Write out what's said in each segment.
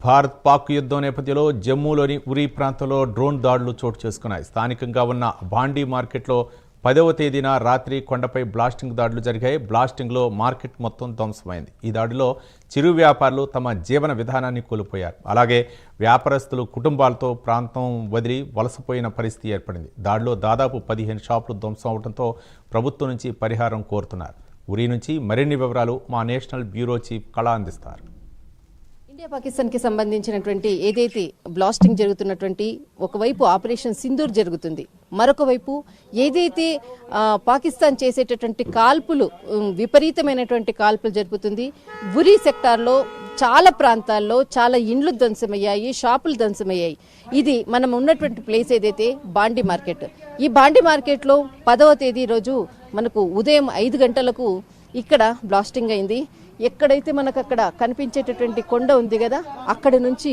భారత్ పాక్ యుద్ధం నేపథ్యంలో జమ్మూలోని ఉరీ ప్రాంతంలో డ్రోన్ దాడులు చోటు చేసుకున్నాయి. స్థానికంగా ఉన్న బాండీ మార్కెట్లో పదవ తేదీన రాత్రి కొండపై బ్లాస్టింగ్ దాడులు జరిగాయి. బ్లాస్టింగ్లో మార్కెట్ మొత్తం ధ్వంసమైంది. ఈ దాడిలో చిరు వ్యాపారులు తమ జీవన విధానాన్ని కోల్పోయారు. అలాగే వ్యాపారస్తులు కుటుంబాలతో ప్రాంతం వదిలి వలసపోయిన పరిస్థితి ఏర్పడింది. దాడిలో దాదాపు పదిహేను షాపులు ధ్వంసం అవడంతో ప్రభుత్వం నుంచి పరిహారం కోరుతున్నారు. ఉరి నుంచి మరిన్ని వివరాలు మా నేషనల్ బ్యూరో చీఫ్ కళ అందిస్తారు. ఇండియా పాకిస్తాన్కి సంబంధించినటువంటి ఏదైతే బ్లాస్టింగ్ జరుగుతున్నటువంటి ఒకవైపు ఆపరేషన్ సింధూర్ జరుగుతుంది మరొక వైపు ఏదైతే పాకిస్తాన్ చేసేటటువంటి కాల్పులు విపరీతమైనటువంటి కాల్పులు జరుపుతుంది. ఉరీ సెక్టార్లో చాలా ప్రాంతాల్లో చాలా ఇండ్లు ధ్వంసమయ్యాయి షాపులు ధ్వంసమయ్యాయి. ఇది మనం ఉన్నటువంటి ప్లేస్ ఏదైతే బాండి మార్కెట్. ఈ బాండి మార్కెట్లో పదవ తేదీ రోజు మనకు ఉదయం ఐదు గంటలకు ఇక్కడ బ్లాస్టింగ్ అయింది. ఎక్కడైతే మనకు అక్కడ కనిపించేటటువంటి కొండ ఉంది కదా అక్కడ నుంచి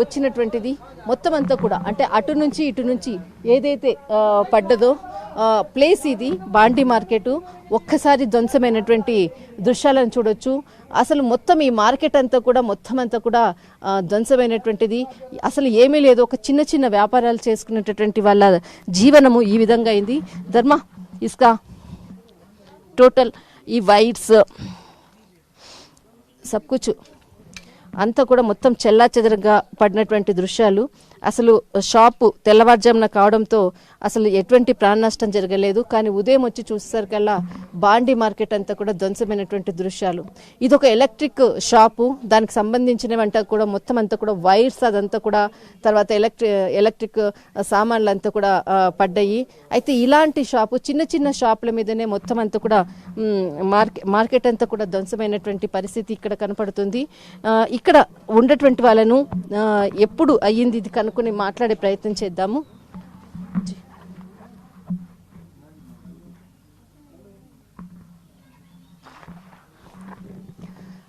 వచ్చినటువంటిది మొత్తం అంతా కూడా అంటే అటు నుంచి ఇటు నుంచి ఏదైతే పడ్డదో ప్లేస్ ఇది బాండి మార్కెట్ ఒక్కసారి ధ్వంసమైనటువంటి దృశ్యాలను చూడొచ్చు. అసలు మొత్తం ఈ మార్కెట్ అంతా కూడా మొత్తం అంతా కూడా ధ్వంసమైనటువంటిది. అసలు ఏమీ లేదు ఒక చిన్న చిన్న వ్యాపారాలు చేసుకునేటటువంటి వాళ్ళ జీవనము ఈ విధంగా అయింది. ధర్మ ఇస్కా టోటల్ ఈ వైట్స్. సబ్కుచు అంతా కూడా మొత్తం చెల్లా పడినటువంటి దృశ్యాలు. అసలు షాపు తెల్లవారుజామున కావడంతో అసలు ఎటువంటి ప్రాణ నష్టం జరగలేదు. కానీ ఉదయం వచ్చి చూసేసరికల్లా బాండి మార్కెట్ అంతా కూడా ధ్వంసమైనటువంటి దృశ్యాలు. ఇది ఒక ఎలక్ట్రిక్ షాపు. దానికి సంబంధించినవంతా కూడా మొత్తం అంతా కూడా వైర్స్ అదంతా కూడా తర్వాత ఎలక్ట్రి ఎలక్ట్రిక్ సామాన్లు అంతా కూడా పడ్డాయి. అయితే ఇలాంటి షాపు చిన్న చిన్న షాపుల మీదనే మొత్తం అంతా కూడా మార్కెట్ మార్కెట్ అంతా కూడా ధ్వంసమైనటువంటి పరిస్థితి ఇక్కడ కనపడుతుంది. ఇక్కడ ఉండేటువంటి వాళ్ళను ఎప్పుడు అయ్యింది ఇది అనుకుని మాట్లాడే ప్రయత్నం చేద్దాము.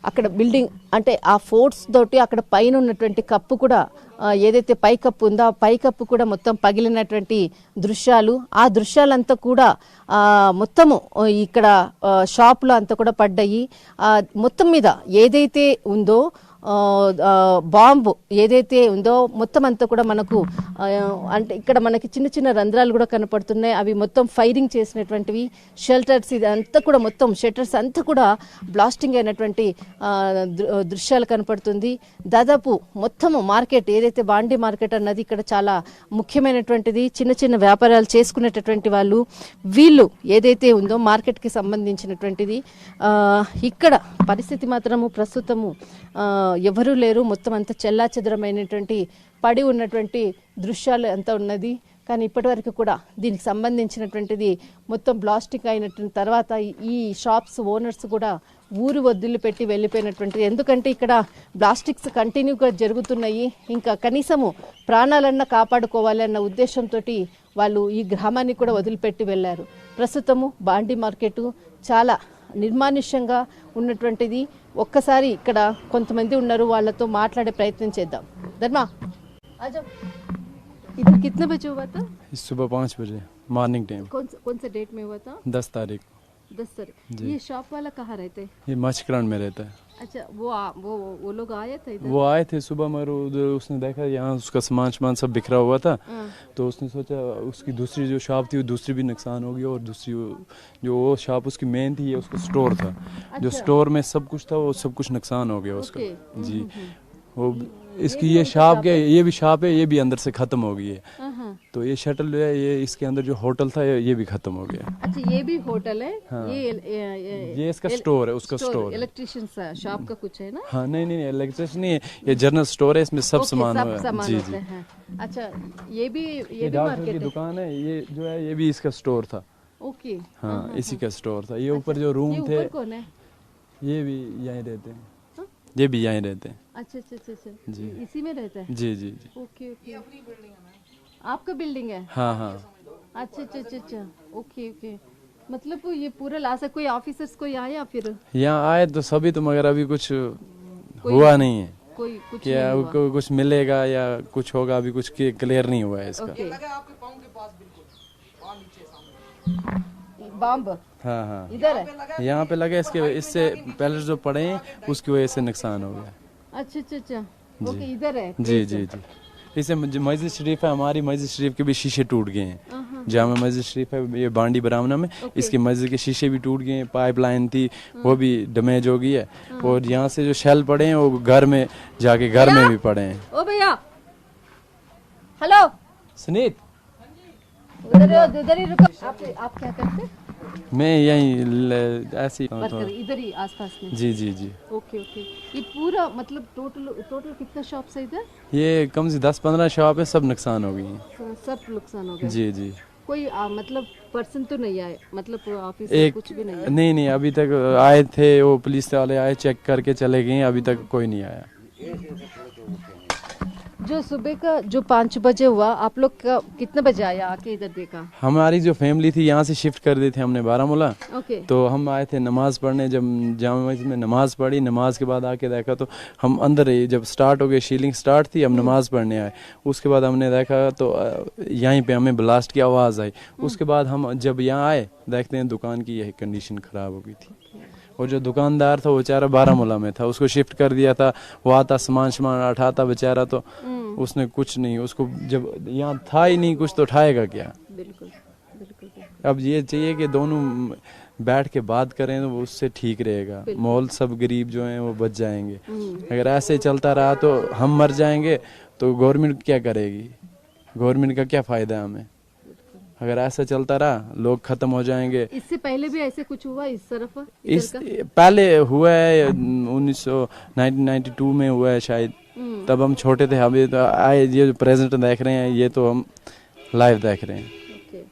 అక్కడ బిల్డింగ్ అంటే ఆ ఫోర్ట్స్ తోటి అక్కడ పైన ఉన్నటువంటి కప్పు కూడా ఏదైతే పై కప్పు ఉందో ఆ పై కప్పు కూడా మొత్తం పగిలినటువంటి దృశ్యాలు ఆ దృశ్యాలంతా కూడా మొత్తము ఇక్కడ షాప్లో అంతా కూడా పడ్డాయి. మొత్తం మీద ఏదైతే ఉందో బాంబు ఏదైతే ఉందో మొత్తం అంతా కూడా మనకు అంటే ఇక్కడ మనకి చిన్న చిన్న రంధ్రాలు కూడా కనపడుతున్నాయి. అవి మొత్తం ఫైరింగ్ చేసినటువంటివి షెల్టర్స్ ఇది అంతా కూడా మొత్తం షెల్టర్స్ అంతా కూడా బ్లాస్టింగ్ అయినటువంటి దృ- దృశ్యాలు కనపడుతుంది. దాదాపు మొత్తము మార్కెట్ ఏదైతే బాండి మార్కెట్ అన్నది ఇక్కడ చాలా ముఖ్యమైనటువంటిది చిన్న చిన్న వ్యాపారాలు చేసుకునేటటువంటి వాళ్ళు వీళ్ళు ఏదైతే ఉందో మార్కెట్కి సంబంధించినటువంటిది ఇక్కడ పరిస్థితి మాత్రము ప్రస్తుతము ఎవరూ లేరు. మొత్తం అంతా చెల్లా చెదరమైనటువంటి పడి ఉన్నటువంటి దృశ్యాలు అంతా ఉన్నది. కానీ ఇప్పటివరకు కూడా దీనికి సంబంధించినటువంటిది మొత్తం బ్లాస్టిక్ అయినటువంటి తర్వాత ఈ షాప్స్ ఓనర్స్ కూడా ఊరు వదిలిపెట్టి వెళ్ళిపోయినటువంటిది. ఎందుకంటే ఇక్కడ బ్లాస్టిక్స్ కంటిన్యూగా జరుగుతున్నాయి. ఇంకా కనీసము ప్రాణాలన్నా కాపాడుకోవాలి అన్న ఉద్దేశంతో వాళ్ళు ఈ గ్రామాన్ని కూడా వదిలిపెట్టి వెళ్ళారు. ప్రస్తుతము బాండి మార్కెట్ చాలా నిర్మానుష్యంగా ఉన్నటువంటిది. ఒక్కసారి ఇక్కడ కొంతమంది ఉన్నారు వాళ్ళతో మాట్లాడే ప్రయత్నం చేద్దాం. ధర్మా? మార్నింగ్ టైం దస్ తారీఖు. దస్ తారీఖు. ఈ షాప్ వాళ్ళ కహార్ అయితే ఈ మచ్చికరణ మీరు अच्छा वो आ, वो वो लोग आए थे इधर? वो आए थे सुबह मगर उधर उसने देखा यहाँ उसका सामान सामान सब बिखरा हुआ था। हाँ। तो उसने सोचा उसकी दूसरी जो शॉप थी वो दूसरी भी नुकसान होगी और दूसरी जो वो शॉप उसकी मेन थी ये उसका स्टोर था। अच्छा। जो स्टोर में सब कुछ था वो सब कुछ नुकसान हो गया उसका। जी। वो इसकी ये शॉप क्या ये भी शॉप है ये भी अंदर से खत्म हो गई है हाँ, हाँ। तो ये शटल जो है ये इसके अंदर जो होटल था ये ये भी खत्म हो गया। अच्छा ये भी होटल है? हाँ। ये ये- ये- ये इसका स्टोर है उसका स्टोर है। इलेक्ट्रिशियन शॉप का कुछ है ना? हाँ नहीं नहीं इलेक्ट्रिक नहीं है ये जनरल स्टोर है इसमें सब सामान हुआ है। जी जी। अच्छा ये भी ये ये डॉक्टर की दुकान है ये जो है ये भी इसका स्टोर था। ओके हाँ इसी का स्टोर था। ये ऊपर जो रूम थे ऊपर कौन है? ये भी यहीं रहते हैं। हाँ? ये भी यहीं रहते हैं। अच्छा अच्छा अच्छा अच्छा। जी। इसी में रहता है? जी जी जी। ओके ओके आपका बिल्डिंग है? हाँ हाँ। अच्छा अच्छा अच्छा अच्छा। ओके ओके मतलब ये पूरा लास्ट कोई ऑफिसर्स कोई आए या फिर? यहाँ आए तो सभी तो मगर अभी कुछ हुआ नहीं है। कोई कुछ क्या नहीं हुआ। कुछ मिलेगा या कुछ होगा अभी कुछ क्लियर नहीं हुआ है इसका। Okay. आपके हाँ हाँ इधर है? यहाँ पे लगा इसके इससे पहले जो पड़े हैं उसकी वजह से नुकसान हो गया। अच्छा अच्छा अच्छा। ओके इधर है। जी जी जी। इसे मस्जिद शरीफ है हमारी मस्जिद शरीफ के भी शीशे टूट गए हैं। जामा मस्जिद शरीफ है ये बांडी बरामना में इसकी मस्जिद के शीशे भी टूट गए हैं पाइप लाइन थी वो भी डैमेज हो गई है। और यहाँ से जो शेल पड़े हैं वो घर में जाके घर में भी पड़े हैं। ओ भैया। हेलो सुनीत? उधर उधर ही रुको। आप आप क्या करते? मैं यहीं ऐसे ही इधर ही आसपास में। जी जी जी। Okay okay. ये पूरा मतलब टोटल टोटल कितना शॉप्स है इधर? ये कम से दस पंद्रह शॉप है सब नुकसान हो गई हैं। हाँ, सब नुकसान हो गया। जी जी। कोई आ, मतलब पर्सन तो नहीं आए मतलब ऑफ़िस में एक कुछ भी नहीं है नहीं नहीं अभी तक आए थे वो पुलिस वाले आए चेक करके चले गए अभी तक कोई नहीं आया। जो सुबह का जो पाँच बजे हुआ आप लोग का कितने बजे आया आके इधर देखा? हमारी जो फैमिली थी यहाँ से शिफ्ट कर दी थी हमने बारामूला। ओके। तो हम आए थे नमाज़ पढ़ने जब जामा मस्जिद में नमाज़ पढ़ी नमाज़ के बाद आके देखा तो हम अंदर ही जब स्टार्ट हो गई शीलिंग स्टार्ट थी हम नमाज़ पढ़ने आए। उसके बाद हमने देखा तो यहीं पे हमें ब्लास्ट की आवाज़ आई। उसके बाद हम जब यहाँ आए देखते हैं दुकान की यही कंडीशन ख़राब हो गई थी। और जो दुकानदार था वो बेचारा बारामूला में था। उसको शिफ्ट कर दिया था वो आता सामान सामान उठाता बेचारा तो। उसने कुछ नहीं उसको जब यहाँ था ही नहीं कुछ तो उठाएगा क्या? बिल्कुल। अब ये चाहिए कि दोनों बैठ के बात करें तो वो उससे ठीक रहेगा। मॉल सब गरीब जो हैं वो बच जाएँगे। अगर ऐसे चलता रहा तो हम मर जाएँगे तो गवर्नमेंट क्या करेगी? गवर्नमेंट का क्या फ़ायदा है हमें? अगर ऐसा चलता रहा लोग ख़त्म हो जाएंगे इससे पहले भी ऐसे कुछ हुआ इस तरफ इधर इस का? पहले हुआ है उन्नीस सौ में हुआ है शायद तब हम छोटे थे अभी तो आए ये जो प्रेजेंट देख रहे हैं ये तो हम लाइव देख रहे हैं ఓకే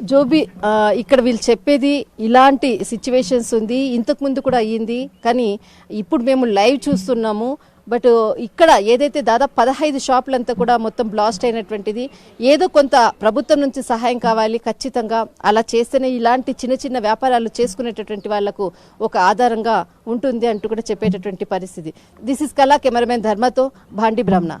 జోబి ఆ, ఇక్కడ వీళ్ళు చెప్పేది ఇలాంటి సిచ్యువేషన్స్ ఉంది ఇంతకు ముందు కూడా అయ్యింది కానీ ఇప్పుడు మేము లైవ్ చూస్తున్నాము బట్ ఇక్కడ ఏదైతే దాదాపు పదహైదు షాపులంతా కూడా మొత్తం బ్లాస్ట్ అయినటువంటిది ఏదో కొంత ప్రభుత్వం నుంచి సహాయం కావాలి ఖచ్చితంగా అలా చేస్తేనే ఇలాంటి చిన్న చిన్న వ్యాపారాలు చేసుకునేటటువంటి వాళ్ళకు ఒక ఆధారంగా ఉంటుంది అంటూ కూడా చెప్పేటటువంటి పరిస్థితి. దిస్ ఇస్ కళా కెమెరామెన్ ధర్మతో భాండి బ్రహ్మణ